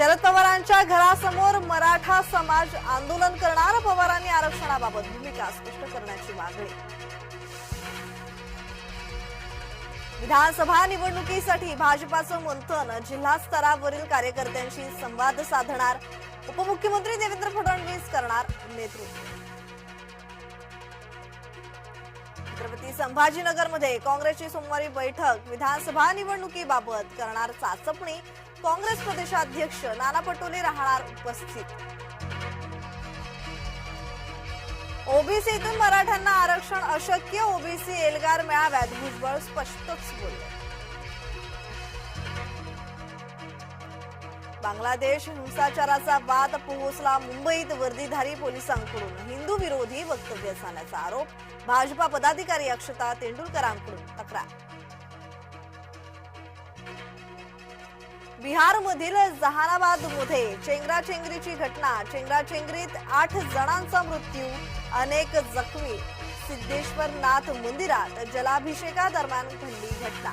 शरद पवारांच्या घरासमोर मराठा समाज आंदोलन करणार पवारांनी आरक्षणाबाबत भूमिका स्पष्ट करण्याची मागणी. विधानसभा निवडणुकीसाठी भाजपाचं मंथन जिल्हा स्तरावरील कार्यकर्त्यांशी संवाद साधणार उपमुख्यमंत्री देवेंद्र फडणवीस करणार नेतृत्व. छत्रपती संभाजीनगरमध्ये काँग्रेसची सोमवारी बैठक विधानसभा निवडणुकीबाबत करणार चाचपणी काँग्रेस प्रदेशाध्यक्ष नाना पटोले राहणार उपस्थित. ओबीसीतून मराठ्यांना आरक्षण अशक्य ओबीसी एल्गार मेळाव्यात भुजबळ स्पष्टच बोलले. बांगलादेश हिंसाचाराचा वाद पोहोचला मुंबईत वर्दीधारी पोलिसांकडून. हिंदू विरोधी वक्तव्य झाल्याचा आरोप भाजपा पदाधिकारी अक्षता तेंडुलकरांकडून. तक्रार बिहारमधील जहानाबादमध्ये चेंगराचेंगरीची घटना चेंगराचेंगरीत आठ जणांचा मृत्यू अनेक जखमी सिद्धेश्वर नाथ मंदिरात जलाभिषेकादरम्यान घडली घटना.